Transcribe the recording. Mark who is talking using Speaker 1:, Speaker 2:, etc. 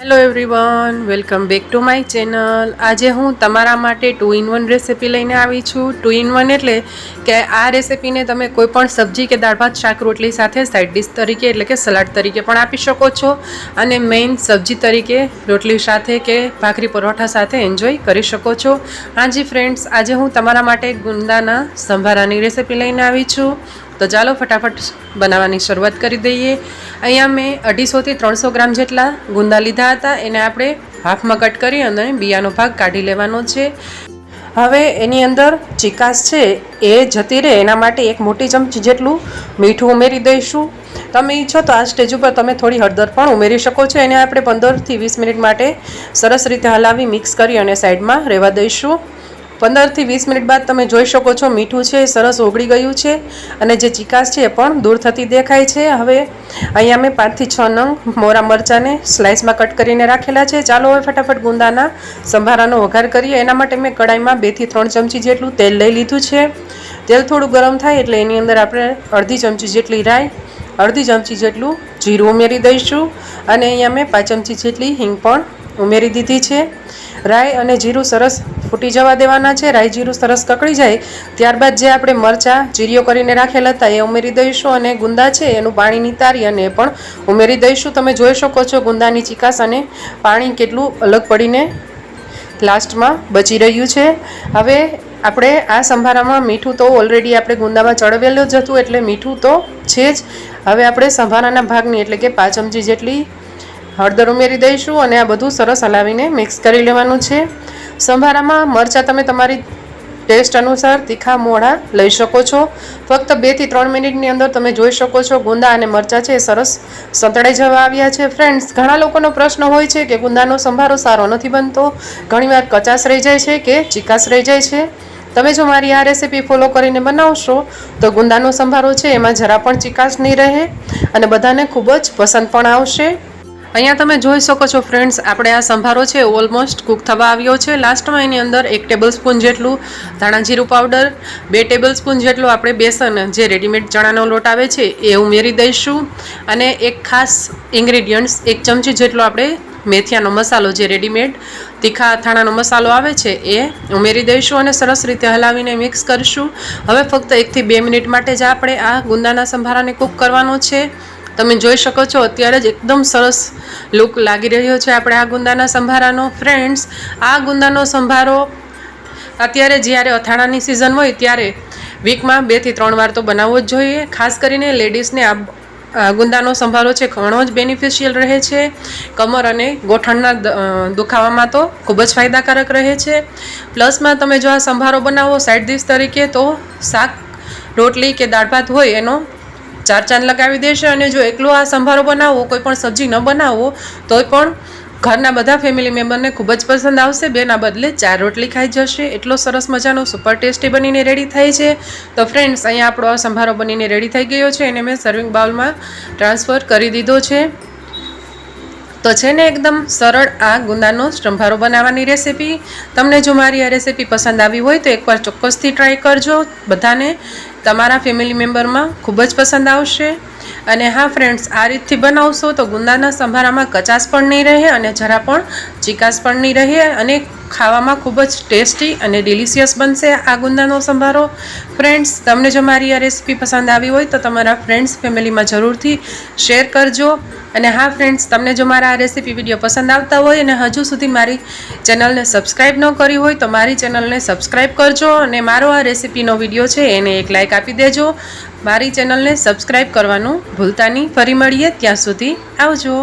Speaker 1: Hello everyone welcome back to my channel આજે હું તમારા માટે ટુ ઇન વન રેસિપી લઈને આવી છું. ટુ ઇન વન એટલે કે આ રેસિપીને તમે કોઈ પણ સબ્જી કે દાળ ભાત, શાક, રોટલી સાથે સાઇડ ડિશ તરીકે એટલે કે સલાડ તરીકે પણ આપી શકો છો અને મેઇન સબ્જી તરીકે રોટલી સાથે કે ભાખરી પરોઠા સાથે એન્જોય કરી શકો છો. હાજી ફ્રેન્ડ્સ આજે હું તમારા માટે ગુંદાના સંભારાની રેસિપી લઈને આવી છું. તો ચાલો ફટાફટ બનાવવાની શરૂઆત કરી દઈએ. અહીંયા મેં અઢીસોથી ત્રણસો ગ્રામ જેટલા ગુંદા લીધા હતા. એને આપણે હાફમાં કટ કરી અને બિયાનો ભાગ કાઢી લેવાનો છે. હવે એની અંદર ચિકાસ છે એ જતી રહે. એના માટે એક મોટી ચમચી જેટલું મીઠું ઉમેરી દઈશું. તમે ઈચ્છો તો આ સ્ટેજ ઉપર તમે થોડી હળદર પણ ઉમેરી શકો છો. એને આપણે પંદરથી વીસ મિનિટ માટે સરસ રીતે હલાવી મિક્સ કરી અને સાઈડમાં રહેવા દઈશું. પંદરથી વીસ મિનિટ બાદ તમે જોઈ શકો છો, મીઠું છે, સરસ ઓગળી ગયું છે અને જે ચિકાસ છે એ પણ દૂર થતી દેખાય છે. હવે અહીંયા મેં પાંચથી છ નંગ મોરા મરચાંને સ્લાઇસમાં કટ કરીને રાખેલા છે. ચાલો હવે ફટાફટ ગુંદાના સંભારાનો વઘાર કરીએ. એના માટે મેં કડાઈમાં બેથી ત્રણ ચમચી જેટલું તેલ લઈ લીધું છે. તેલ થોડું ગરમ થાય એટલે એની અંદર આપણે અડધી ચમચી જેટલી રાઈ, અડધી ચમચી જેટલું જીરું ઉમેરી દઈશું. અને અહીંયા મેં પાંચ ચમચી જેટલી હિંગ પણ ઉમેરી દીધી છે. રાઈ અને જીરું સરસ ફૂટી જવા દેવાના છે. રાઈ જીરું સરસ કકડી જાય. ત્યારબાદ જે આપણે મરચાં, જીરીઓ કરીને રાખેલા હતા, એ ઉમેરી દઈશું અને ગુંદા છે, એનું પાણી નિતારી અને એ પણ ઉમેરી દઈશું. તમે જોઈ શકો છો ગુંદાની ચિકાસ અને પાણી કેટલું અલગ પડીને લાસ્ટમાં બચી રહ્યું છે. હવે આપણે આ સંભારામાં મીઠું તો ઓલરેડી આપણે ગુંદામાં ચડવેલું જ હતું, એટલે મીઠું તો છે જ. હવે આપણે સંભારાના ભાગની, એટલે કે પાંચ ચમચી જેટલી હળદર ઉમેરી દઈશું અને આ બધું સરસ હલાવીને મિક્સ કરી લેવાનું છે. સંભારામાં મરચાં તમે તમારી ટેસ્ટ અનુસાર તીખા મોળા લઈ શકો છો. ફક્ત બેથી ત્રણ મિનિટની અંદર તમે જોઈ શકો છો ગુંદા અને મરચાં છે એ સરસ સંતળાઈ જવા આવ્યા છે. ફ્રેન્ડ્સ ઘણા લોકોનો પ્રશ્ન હોય છે કે ગુંદાનો સંભારો સારો નથી બનતો. ઘણીવાર કચાશ રહી જાય છે કે ચિકાસ રહી જાય છે. તમે જો મારી આ રેસીપી ફોલો કરીને બનાવશો તો ગુંદાનો સંભારો છે એમાં જરા પણ ચિકાસ નહીં રહે અને બધાને ખૂબ જ પસંદ પણ આવશે. અહીંયા તમે જોઈ શકો છો ફ્રેન્ડ્સ આપણે આ સંભારો છે ઓલમોસ્ટ કૂક થવા આવ્યો છે. લાસ્ટમાં એની અંદર એક ટેબલ સ્પૂન જેટલું ધાણા જીરું પાવડર બે ટેબલ સ્પૂન જેટલું આપણે બેસન, જે રેડીમેડ ચણાનો લોટ આવે છે, એ ઉમેરી દઈશું. અને એક ખાસ ઇન્ગ્રેડિયન્ટ્સ એક ચમચી જેટલો આપણે મેથિયાનો મસાલો, જે રેડીમેડ તીખા અથાણાનો મસાલો આવે છે, એ ઉમેરી દઈશું અને સરસ રીતે હલાવીને મિક્સ કરીશું. હવે ફક્ત એકથી બે મિનિટ માટે જ આપણે આ ગુંદાના સંભારાને કૂક કરવાનો છે. તમે જોઈ શકો છો, અત્યારે જ એકદમ સરસ લુક લાગી રહ્યો છે આપણે આ ગુંદાના સંભારાનો. ફ્રેન્ડ્સ આ ગુંદાનો સંભારો અત્યારે જ્યારે અથાણાની સિઝન હોય ત્યારે વીકમાં બેથી ત્રણ વાર તો બનાવવો જ જોઈએ. ખાસ કરીને લેડીઝને આ ગુંદાનો સંભારો છે ઘણો જ બેનિફિશિયલ રહે છે. કમર અને ગોઠણના દુખાવામાં તો ખૂબ જ ફાયદાકારક રહે છે. પ્લસમાં તમે જો આ સંભારો બનાવો સાઇડ ડિશ તરીકે તો શાક, રોટલી કે દાળ ભાત હોય એનો ચાર ચાંદ લગાવી દેશે અને જો એકલો આ સંભારો બનાવવો, કોઈ પણ સબ્જી ન બનાવવો, તોય પણ ઘરના બધા ફેમિલી મેમ્બરને ખૂબ જ પસંદ આવશે. બેના બદલે ચાર રોટલી ખાઈ જશે. એટલો સરસ મજાનો સુપર ટેસ્ટી બનીને રેડી થાય છે. તો ફ્રેન્ડ્સ અહીંયા આપણો આ સંભારો બનીને રેડી થઈ ગયો છે. એને મેં સર્વિંગ બાઉલમાં ટ્રાન્સફર કરી દીધો છે. તો છે ને એકદમ સરળ આ ગુંદાનો સંભારો બનાવવાની રેસીપી. તમને જો મારી આ રેસીપી પસંદ આવી હોય તો એકવાર ચોક્કસથી ટ્રાય કરજો. બધાને તમારા ફેમિલી મેમ્બરમાં ખૂબ જ પસંદ આવશે. અને હા ફ્રેન્ડ્સ આ રીતથી બનાવશો તો ગુંદાના સંભારામાં કચાશ પણ નહીં રહે અને જરા પણ ચિકાસ પણ નહીં રહે અને ખાવામાં ખૂબ જ ટેસ્ટી અને ડિલિશિયસ બનશે આ ગુંદાનો સંભારો. ફ્રેન્ડ્સ, તમને જો મારી આ રેસીપી પસંદ આવી હોય તો તમારા ફ્રેન્ડ્સ, ફેમિલીમાં જરૂરથી શેર કરજો. અને હા, ફ્રેન્ડ્સ, તમને જો મારા આ રેસીપી વીડિયો પસંદ આવતા હોય અને હજુ સુધી મારી ચેનલને સબસ્ક્રાઈબ ન કરી હોય તો મારી ચેનલને સબસ્ક્રાઈબ કરજો અને મારો આ રેસીપીનો વીડિયો છે એને એક લાઇક આપી દેજો. મારી ચેનલને સબસ્ક્રાઈબ કરવાનું ભૂલતા નહીં. ફરી મળીએ ત્યાં સુધી આવજો.